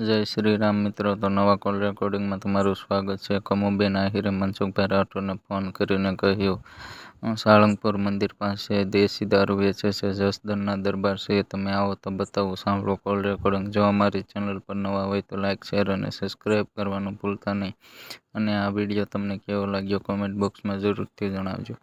જય શ્રી રામ મિત્રો, તો નવા કોલ રેકોર્ડિંગમાં તમારું સ્વાગત છે. કમુબેન આહિરે મનસુખભાઈ રાઠોડને ફોન કરીને કહ્યું સાળંગપુર મંદિર પાસે દેશી દારૂ વેચે છે જસદનના દરબાર છે. તમે આવો તો બતાવું, સાંભળો કોલ રેકોર્ડિંગ. જો અમારી ચેનલ પર નવા હોય તો લાઇક શેર અને સબસ્ક્રાઈબ કરવાનું ભૂલતા નહીં. અને આ વીડિયો તમને કેવો લાગ્યો કોમેન્ટ બોક્સમાં જરૂરથી જણાવજો.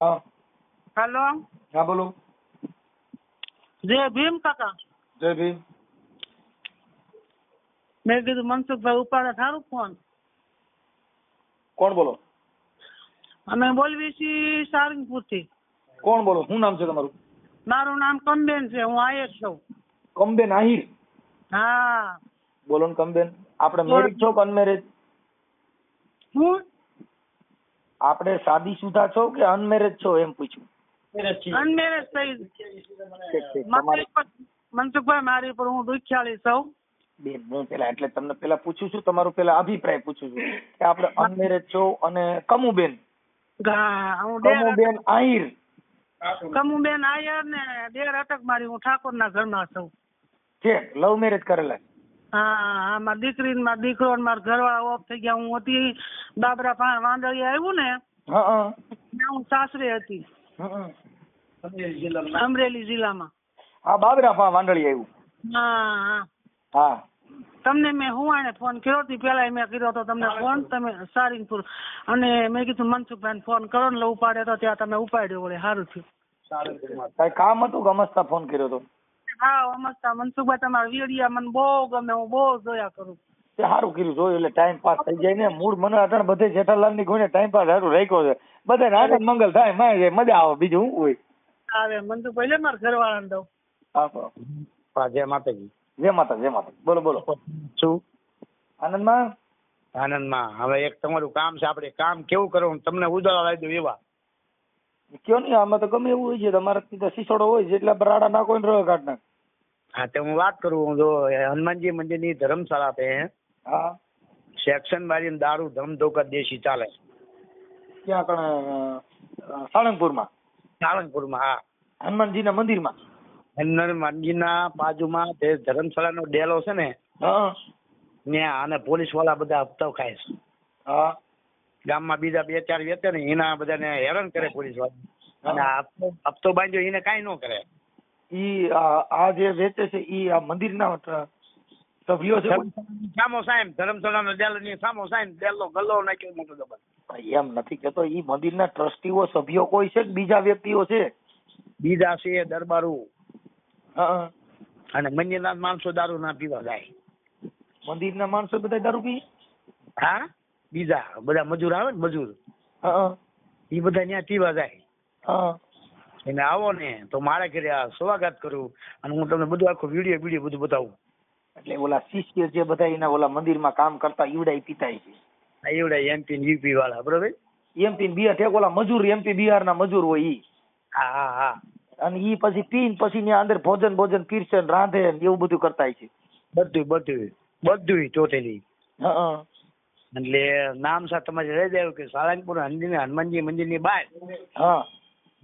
હા. હાલો. હા બોલો. જય ભીમ કાકા. જય ભીમ. મેં કીધું મનસુખભાઈ ઉપાડે સારું ફોન? કોણ બોલો? અમે બોલવી છીએ સારંગપુરથી કોણ બોલો? શું નામ છે તમારું? મારું નામ કમબેન છે હું આયર છું. કમબેન આહિર? હા. બોલો ને કમબેન આપણે મેરેજ છો કે અનમેરેજ હું? આપણે શાદી સુધા છો કે અનમેરેજ છો એમ પૂછ્યું? અનમેરેજ થઈ મનસુખભાઈ મારી પર હું દુખ્યાળી છું. બેન હું પેલા એટલે તમને પેલા પૂછું છું તમારો પેલા અભિપ્રાય પૂછું છું. કે આપણે અનમેરેજ છો અને કમુબેન. બેન હું બેન કમુબેન આહિર. કમુબેન આયર ને દેર અટક મારી હું ઠાકોર ના ઘરમાં છું. છે લવ મેરેજ કરેલા હા હા મારી દીકરી ને મારો દીકરો ને મારા ઘરવાળા ઓફ થઈ ગયા. હું હતી બાબરા પા વાંદળિયા આવ્યું ને હા હા. ત્યાં હું સાસરે હતી. અમરેલી જિલ્લામાં. હા બાબરા પા વાંદળી આવ્યું. હા હા. હા. તમને મેં હુવાણે ફોન કર્યો હતી પેલા મેં કર્યો હતો તમને ફોન. તમે સારીનપુર. અને મેં કીધું મનસુખભાઈ ફોન કરો ને ઉપાડ્યો તો ત્યાં તમે ઉપાડ્યો વળે. સારું થયું. કઈ કામ હતું ગમસ્તા ફોન કર્યો હતો હા અમસ્તા મનસુખભાઈ તમારા વિડીયા મને બહુ ગમે હું બહુ જોયા કરું. તે સારું કર્યું જોયું એટલે ટાઈમ પાસ થઈ જાય ને. મૂળ મને અટાણ બધે જેઠાલાલની ગોને ટાઈમ પાસ સારું રાખ્યો છે. બધા આનંદ મંગલ થાય માય જાય મજા આવે. બીજું શું હોય? આવે મનસુખભાઈ લે મારા ઘરવાળાને દઉં હા, જય માતાજી. જય માતા જય માતા બોલો બોલો. શું? આનંદમાં? આનંદમાં. હવે એક તમારું કામ છે આપણે કામ કેવું કરવું તમને ઉદાહરણ લાવી દઉં એવા. કયો નહીં આમાં તો ગમે એવું હોય છે. તમારે તો સિસોડો હોય જેટલા બરાડા નાખો ને રહ કાઢ નાખ હા તો હું વાત કરું હું જો હનુમાનજી મંદિરની ધર્મશાળા પે હા. સેક્શન વાળી દારૂ ધમ ધોકા દેશી ચાલે. ક્યાં કણે સાળંગપુરમાં? સાળંગપુરમાં હા. હનુમાનજીના મંદિરમાં? હનુમાનજીના બાજુમાં ધર્મશાળા ધર્મશાળાનો ડેલો છે ને હા. અને પોલીસવાળા બધા હપ્તા ખાય છે. હા. ગામમાં બીજા બે ચાર વેચે ને એના બધાને હેરાન કરે પોલીસવાળા. અને હપ્તો હપ્તો બાંધ્યો એને કાંઈ ન કરે. ઈ આ જે વેચે છે ઈ આ મંદિરના સભ્યો છે? સામો સાહેબ ધર્મશાળાનો ડેલો ની સામો સાહેબ ડેલો ગલ્લો નાખ્યો મોટો ડબલ એમ નથી કેતો ઈ મંદિરના ટ્રસ્ટીઓ સભ્યો કોઈ છે કે બીજા વ્યક્તિઓ છે? બીજા છે દરબારું. અને મંદિરના માણસો દારૂ ના પીવા જાય. મંદિરના માણસો બધા દારૂ પી? હા? બીજા બધા મજૂર આવે ને મજૂર એ બધા ત્યાં પીવા જાય. એને આવો ને તો મારા ઘરે આ સ્વાગત કરું અને હું તમને બધું આખો વીડિયો વીડિયો બધું બતાવું. એટલે ઓલા શિષ્ય જે બધા એના ઓલા મંદિરમાં કામ કરતા ઈવડાય પીતાય છે. આ એમપી ને યુપી વાળા બરોબર? એમપી બિહાર ઠેક ઓલા મજૂર એમપી બિહારના મજૂર હોય ઈ. હા હા હા. અને ઈ પછી પીન પછી ત્યાં અંદર ભોજન ભોજન પીરસે રાંધે ને એવું બધું કરતા છે. બધું બધું બધું ટોટલી. હા. એટલે નામ સાથે તમારે રહી જાય કે સાળંગપુર હનુમાનજી હનુમાનજી મંદિરની બહાર હા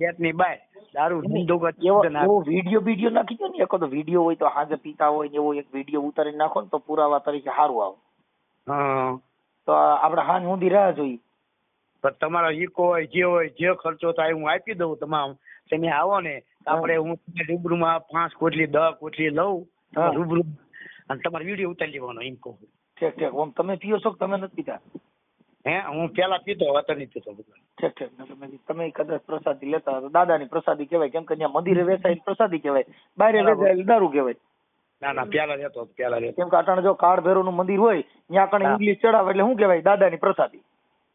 ગેટની બહાર દારૂ ધંધો એવો વીડિયો વીડિયો નાખી દો ને એકાદો વીડિયો હોય તો હાજર પીતા હોય ને એવો એક વીડિયો ઉતારી નાખો ને તો પુરાવા તરીકે સારું આવે. તો આપણે હાન સુધી રાહ જોઈ. પણ તમારો ઈકો હોય જે હોય જે ખર્ચો થાય હું આપી દઉં તમામ. તમે આવો ને આપડે આપણે હું રૂબરૂ રૂબરૂમાં પાંચ કોટલી દસ કોટલી લઉં. રૂબરૂ અને તમારે વીડિયો ઉતારી લેવાનો એમ કહું. ઠેક ઠેક. ઓમ તમે પીઓ છો કે તમે નથી પીતા? હે હું પેલા પીતો હવે તો નથી પીતો ઠેક ઠેક. મેં તમે કદાચ પ્રસાદી લેતા હતા દાદાની પ્રસાદી કહેવાય. કેમ કે ત્યાં મંદિરે વેચાય એટલે પ્રસાદી કહેવાય. બહાર બરાબર. વેચાય દારૂ કહેવાય. ના ના પેલા રહેતો પેલા રહેતો કેમ કે અટાણે જો કાળ ભૈરવનું મંદિર હોય ત્યાં કણે ઇંગ્લિશ ચડાવે એટલે શું કહેવાય? દાદાની પ્રસાદી.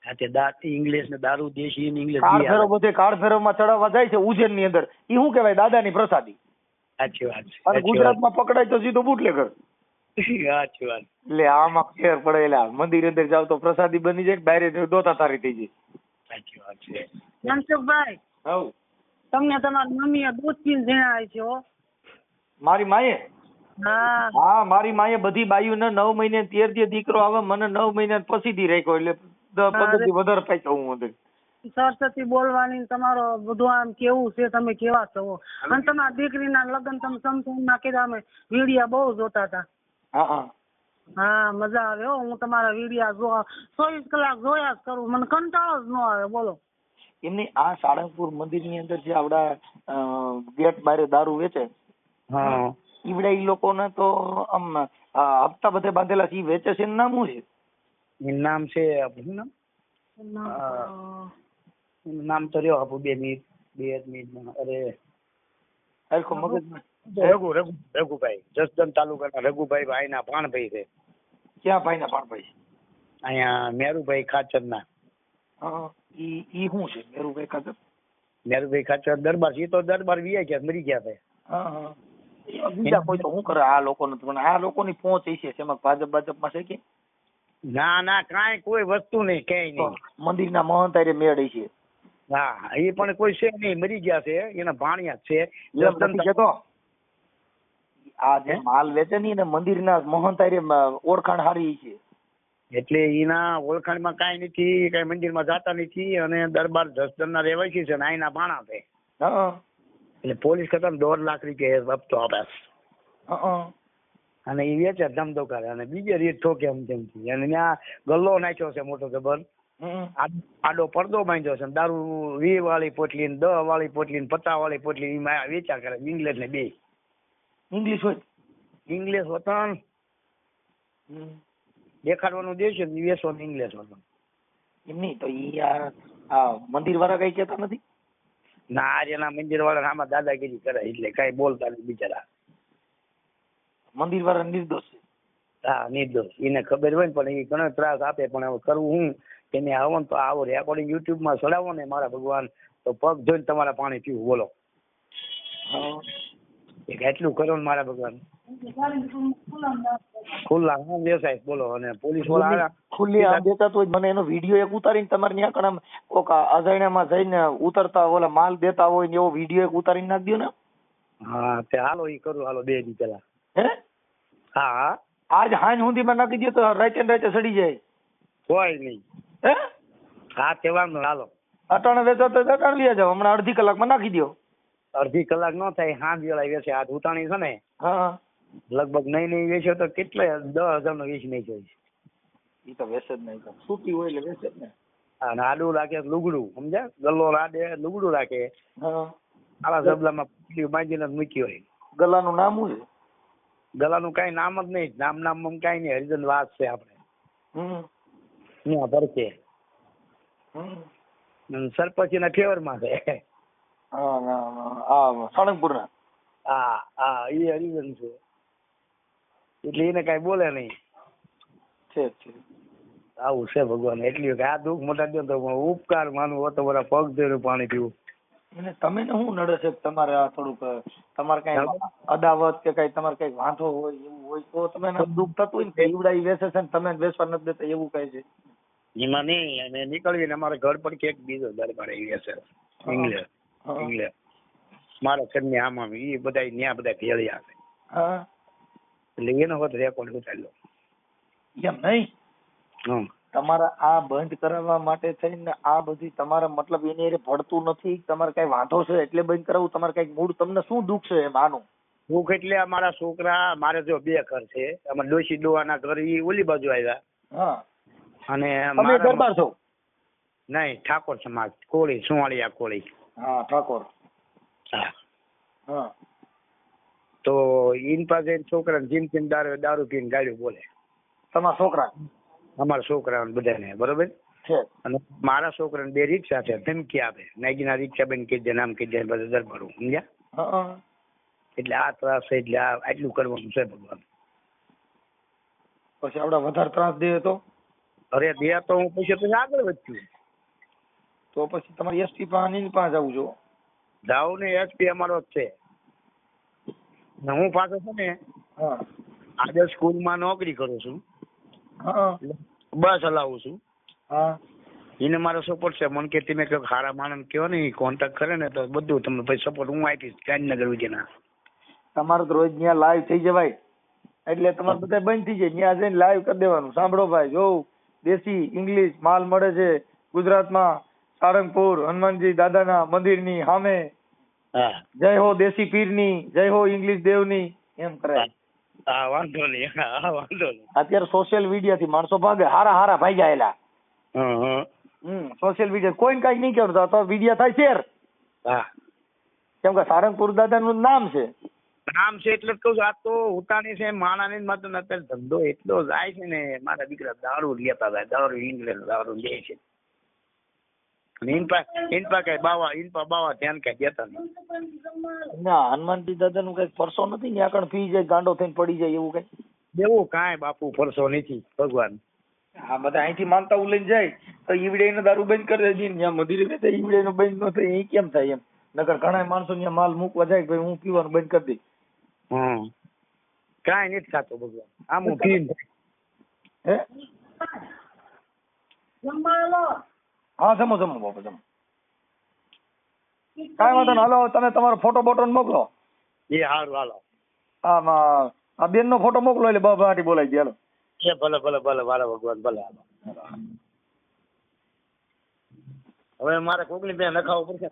સાથે તે ઇંગ્લિશ ને દારૂ દેશી ને ઇંગ્લિશ કાળ બે બધે કાળ ભૈરવમાં ચડાવવા જાય છે ઉજ્જૈનની અંદર. ઈ શું કહેવાય? દાદાની પ્રસાદી. સાચી વાત છે, અને ગુજરાતમાં પકડાય તો સીધો બુટલેગર. સાચી વાત. એટલે આમાં ફેર પડે એટલે મંદિર અંદર જાવ તો પ્રસાદી બની જાય બહાર દોતા તારી થઈ જાય. સાચી વાત છે. મનસુખભાઈ હવ. તમને તમારી મમ્મીએ દૂધ પીને જણાય છે હો. મારી માએ? હા. હા મારી માએ બધી બાયુને નવ મહિને તેર દી દીકરો આવે મને નવ મહિના પછીથી રાખ્યો એટલે પદ્ધતિ દી વધારે પાક્યો હું અંદર. સરસ્વતી બોલવાની તમારો બધું આમ કેવું છે તમે કેવા છો અને તમારા દીકરીના લગ્ન તમે સમસંગમાં કીધા અમે વિડિયા બહુ જોતા હતા. હા હા. હા મજા આવે હો હું તમારા વિડિયા જોવા ચોવીસ કલાક જોયા જ કરું મને કંટાળો જ ન આવે બોલો. એમની આ સાળંગપુર મંદિરની અંદર જે આપડા ગેટ બારે દારૂ વેચે હા. ઈવડા ઈ લોકોને તો આમ હપ્તા બધે બાંધેલા છે ઈ વેચે છે નામ શું છે? એનું નામ છે શું નામ? નામ તો રહ્યો આપું બે મિનિટ બે જ મિનિટ અરે. હરખો મગજમાં રઘુ રઘુ રઘુભાઈ જસદન તાલુકાના રઘુભાઈ ભાઈના ભાણભાઈ છે. ક્યાં ભાઈ ના પાણ ભાઈ અહીંયા મેરુભાઈ ખાચરના. ઈ ઈ શું છે મેરુભાઈ ખાચર? મેરુભાઈ ખાચર દરબાર છે તો દરબાર વીઆઈ ગયા મરી ગયા એ બીજા કોઈ તો શું કરે આ લોકોને તો પણ આ લોકોની પહોંચ છે એમાં ભાજપ ભાજપમાં છે કે? ના ના કાંઈ કોઈ વસ્તુ નહીં ક્યાંય નહીં. મંદિરના મહંત હારે મેળ છે. હા એ પણ કોઈ છે નહીં મરી ગયા છે એના ભાણિયા છે. જસદન કહેતો? આ જે માલ વેચે ને મંદિરના મોહનતારી ઓળખાણ હારી છે. એટલે એના ઓળખાણમાં કાંઈ નથી કાંઈ મંદિરમાં જાતા નથી અને દરબાર જસદનના રહેવાસી છે ને અહીંના ભાણા છે. એટલે પોલીસ કરતા દોઢ લાખ રૂપિયા આપતો આપે. અને એ વેચે ધમધો કરે. અને બીજે રીત ઠોકે એમ તેમથી અને ત્યાં ગલ્લો નાખ્યો છે મોટો જબર. આડો પડદો બાંધ્યો છે દારૂ વી વાળી પોટલી ને દસ વાળી પોટલી ને પચાસ વાળી પોટલી વેચા કરે. ઇંગ્લેન્ડ ને બે. ઇંગ્લિશ હોય. ઇંગ્લિશ વતન. દેખાડવાનું દેશ ને વેચવાનું ઇંગ્લેશ વતન. એમ નહીં તો ઈ આ મંદિર વાળા કઈ કેતા નથી? ના આર્યના મંદિર વાળા આમાં દાદાગીરી કરે એટલે કઈ બોલતા નથી બિચારા. મંદિર વાળા નિર્દોષ છે? હા નિર્દોષ. એને ખબર હોય ને પણ એ ઘણો ત્રાસ આપે પણ હવે કરવું હું? તેને આવો ને તો આવો રેકોર્ડિંગ યુટ્યુબમાં ચડાવો ને મારા ભગવાન. તો પગ જોઈને તમારા પાણી પીવું બોલો. હા. એક એટલું કરો ને મારા ભગવાન. ખુલ્લા હા વ્યવસાય. બોલો અને પોલીસવાળા ખુલ્લી આમ દેતા તો મને એનો વીડિયો એક ઉતારીને તમારે ત્યાં કણ કોક અજાણ્યામાં જઈને ઉતરતા ઓલા માલ દેતા હોય ને એવો વીડિયો એક ઉતારીને નાખ દ્યો ને. હા તે હાલો ઈ કરું હાલો બે દી પેલા હે? હા આજ હાંજ સુધીમાં નાખી દો તો રાતે રાતે સડી જાય. કોઈ નહીં. હે? હા તહેવારનો હાલો. અટાણે વેચો તો અટાણ લઈ જાવ હમણાં અડધી કલાકમાં નાખી દો અડધી કલાક નો થાય હાથ વેળા વેચે આ ઉતાણી છે ને હા. લગભગ નહીં નહીં વેચ્યો તો કેટલે દસ હજાર નો વેચી નહીં જોઈશ એ તો વેચે જ નહીં સૂકી હોય એટલે વેચે જ ને. અને આડું રાખે લુગડું સમજ્યા? ગલ્લો રાડે લુગડું રાખે. આવા ઝબલામાં પટલી બાંધીને મૂકી હોય. ગલાનું નામ શું ગલાનું કઈ નામ જ નહીં. નામ નામ કઈ નહીં. હરિજન વાસ છે આપણે. હમ. ત્યાં ભરકે. સરપંચી ના ફેવરમાં છે. હા હા હા હા હા એ હરિજન છે એટલે એને કઈ બોલે નહીં છે છે આવું છે ભગવાન એટલી કે આ દુઃખ મોટા દો તો ઉપકાર માનું હો તો મારા પગ ધોઈને પાણી પીવું એટલે તમે ને શું નડે છે તમારે આ થોડુંક તમારે કઈ અદાવત કે કઈ તમારે કઈ વાંધો હોય એવું હોય તો તમે દુઃખ થતું હોય ને કે બેસે છે ને તમે બેસવા નથી દેતા એવું કઈ છે એમાં નહીં અને નીકળીને અમારે ઘર પર ક્યાંક બીજો દરબાર આવી છે ઇંગ્લેન્ડ. ઇંગ્લેન્ડ મારા ઘરની આમાં એ બધા ન્યા બધા ભેળ્યા છે. એટલે એનો વખત રેકોર્ડ ઉતાર્યો. એમ નહીં? તમારા આ બંધ કરાવવા માટે થઈને આ બધી તમારા મતલબ એની એ ભળતું નથી? તમારે કઈ વાંધો છે એટલે બંધ કરાવવું તમારે કઈ મૂળ તમને શું દુઃખ છે એમ આનું? દુઃખ એટલે અમારા છોકરા મારે જો બે ઘર છે અમારા ડોસી ડોવાના ઘર ઈ ઓલી બાજુ આવ્યા. હા. અને દરબાર છો? નહીં ઠાકોર સમાજ કોળી સુવાળિયા કોળી. હા ઠાકોર. હા. તો ઈન પાસે છોકરાને જીમ જીમ દારૂ દારૂ પીને ગાડ્યું બોલે. તમારા છોકરા? અમારા છોકરાઓને બધાને બરોબર? છે. અને મારા છોકરાને બે રિક્ષા છે ધમકી આપે. નાગીના રિક્ષા બેન કહી દે નામ કહી દે બધા દરબારું સમજ્યા? એટલે આ ત્રાસ છે એટલે આ આટલું કરવાનું છે ભગવાન. પછી આપણે વધારે ત્રાસ દે તો? અરે દે તો હું પછી પછી આગળ વધ્યું તો પછી તમારે એસટી પાસે પાસે જવું જો જાવ ને એસપી અમારો જ છે. હું પાછો છે ને હા. આજે સ્કૂલમાં નોકરી કરું છું. હા. બસ હલાવું છું. હા. એને મારો સપોર્ટ છે. મને કે તમે કયો હારા માણસ કયો ને કોન્ટેક્ટ કરે ને તો બધું તમને પછી સપોર્ટ હું આપીશ. ગાંધીનગર વિજયના તમારે તો રોજ ત્યાં લાઈવ થઈ જવાય. એટલે તમારે બધા બંધ થઈ જાય. ત્યાં જઈને લાઈવ કરી દેવાનું. સાંભળો ભાઈ જો દેશી ઇંગ્લિશ માલ મળે છે ગુજરાતમાં સાળંગપુર હનુમાનજી દાદાના મંદિરની સામે. જય હો દેશી પીરની જય હો ઇંગ્લિશ દેવની એમ કરે હા વાંધો નહીં હા વાંધો નહીં. અત્યારે સોશિયલ મીડિયા થી માણસો ભાગે હારા હારા ભાઈ હં હમ સોશિયલ મીડિયા કોઈને કઈ નહીં કરતા તો વીડિયો થાય શેર. હા. કેમ કે સારંગપુર દાદાનું નામ છે. નામ છે એટલે જ કહું આ તો ઉતાણી છે માણાની માત્ર અત્યારે ધંધો એટલો જાય છે ને મારા દીકરા દારૂ લેતા જાય દારૂ ઇંગ્લેન્ડ દારૂ લે છે. ઇનપા ઇનપા કઈ બાવા ઇનપા બાવા ધ્યાન કઈ દેતા નહીં. ના હનુમાનજી કંઈક પરસો નથી ને આગળ પી જાય ગાંડો થઈને પડી જાય એવું કઈ? એવું કાંઈ બાપુ ફરસો નથી ભગવાન. આ બધા અહીંથી માનતા લઈને જાય તો ઈવડે નો દારૂ બંધ કરી દે ત્યાં મંદિરે બેઠા ઈવડે નો બંધ ન થાય એ કેમ થાય એમ? નકર ઘણા માણસો ને માલ મૂકવા જાય ભાઈ હું પીવાનું બંધ કરી દઈ હમ. કાંઈ નથી ખાતો ભગવાન. આમ હું પીને હે? હા જમો જમો બાપા જમો. કાંઈ વાંધો નહીં હાલો તમે તમારો ફોટો બોટો મોકલો. એ હારું હાલો. આમાં આ બેન નો ફોટો મોકલો એટલે બાબા બોલાવી દે હાલો. એ ભલે ભલે ભલે વાલા ભગવાન ભલે હાલો. હવે મારે કોકની બે નખાવું પડશે?